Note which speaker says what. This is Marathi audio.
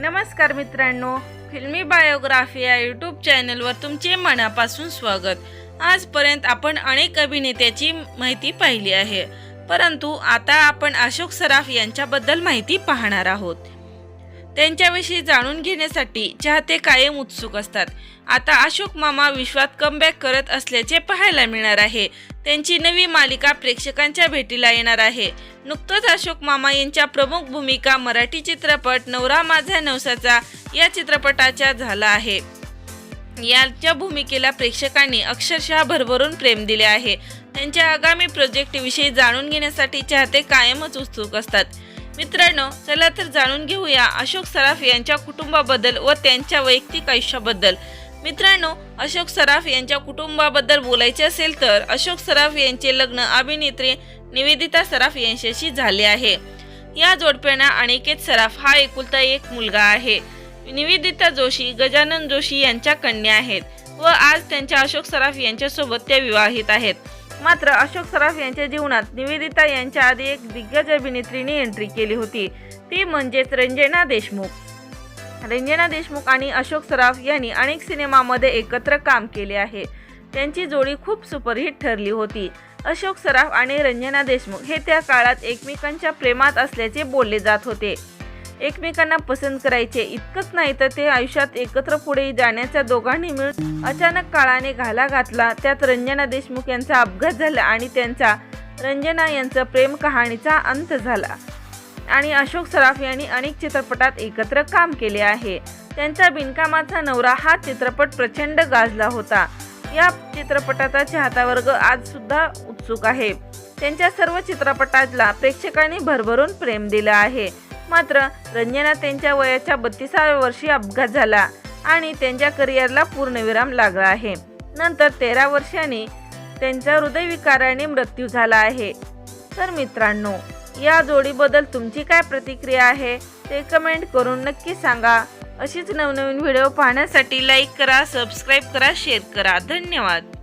Speaker 1: नमस्कार मित्रांनो फिल्मी बायोग्राफी या यूट्यूब चॅनलवर तुमचे मनापासून स्वागत. आजपर्यंत आपण अनेक अभिनेत्याची माहिती पाहिली आहे. परंतु आता आपण अशोक सराफ यांच्याबद्दल माहिती पाहणार आहोत. त्यांच्याविषयी जाणून घेण्यासाठी चाहते कायम उत्सुक असतात. आता अशोक मामा विश्वात कमबॅक करत असल्याचे पाहायला मिळणार आहे. त्यांची नवी मालिका प्रेक्षकांच्या भेटीला येणार आहे. नुकतंच अशोक मामा यांच्या प्रमुख भूमिका मराठी चित्रपट नवरा माझा नवसाचा या चित्रपटाच्या झाला आहे. याच्या भूमिकेला प्रेक्षकांनी अक्षरशः भरभरून प्रेम दिले आहे. त्यांच्या आगामी प्रोजेक्टविषयी जाणून घेण्यासाठी चाहते कायमच उत्सुक असतात. मित्रांनो चला तर जाणून घेऊया अशोक सराफ यांच्या कुटुंबाबद्दल व त्यांच्या वैयक्तिक आयुष्याबद्दल. मित्रांनो अशोक सराफ यांच्या कुटुंबाबद्दल बोलायचे असेल तर अशोक सराफ यांचे लग्न अभिनेत्री निवेदिता सराफ यांच्याशी झाले आहे. या जोडप्यांना अनिकेत सराफ हा एकुलता एक मुलगा आहे. निवेदिता जोशी गजानन जोशी यांच्या कन्या आहेत व आज त्यांच्या अशोक सराफ यांच्यासोबत त्या विवाहित आहेत. मात्र अशोक सराफ यांच्या जीवनात निवेदिता यांच्या आधी एक दिग्गज अभिनेत्रीने एंट्री केली होती. ती म्हणजेच रंजना देशमुख. रंजना देशमुख आणि अशोक सराफ यांनी अनेक सिनेमामध्ये एकत्र काम केले आहे. त्यांची जोडी खूप सुपरहिट ठरली होती. अशोक सराफ आणि रंजना देशमुख हे त्या काळात एकमेकांच्या प्रेमात असल्याचे बोलले जात होते. एकमेकांना पसंत करायचे. इतकंच नाही तर ते आयुष्यात एकत्र पुढे जाण्याचा दोघांनी मिळून अचानक काळाने घाला घातला. त्यात रंजना देशमुख यांचा अपघात झाला आणि त्यांचा रंजना यांचा प्रेम कहाणीचा अंत झाला. आणि अशोक सराफ यांनी अनेक चित्रपटात एकत्र काम केले आहे. त्यांचा बिनकामाचा नवरा हा चित्रपट प्रचंड गाजला होता. या चित्रपटाचा चाहता वर्ग आज सुद्धा उत्सुक आहे. त्यांच्या सर्व चित्रपटातला प्रेक्षकांनी भरभरून प्रेम दिलं आहे. मात्र रंजना त्यांच्या वयाच्या बत्तीसाव्या वर्षी अपघात झाला आणि त्यांच्या करिअरला पूर्णविराम लागला आहे. नंतर तेरा वर्षांनी त्यांचा हृदयविकाराने मृत्यू झाला आहे. तर मित्रांनो या जोडीबद्दल तुमची काय प्रतिक्रिया आहे ते कमेंट करून नक्की सांगा. अशीच नवनवीन व्हिडिओ पाहण्यासाठी लाईक करा सबस्क्राईब करा शेअर करा. धन्यवाद.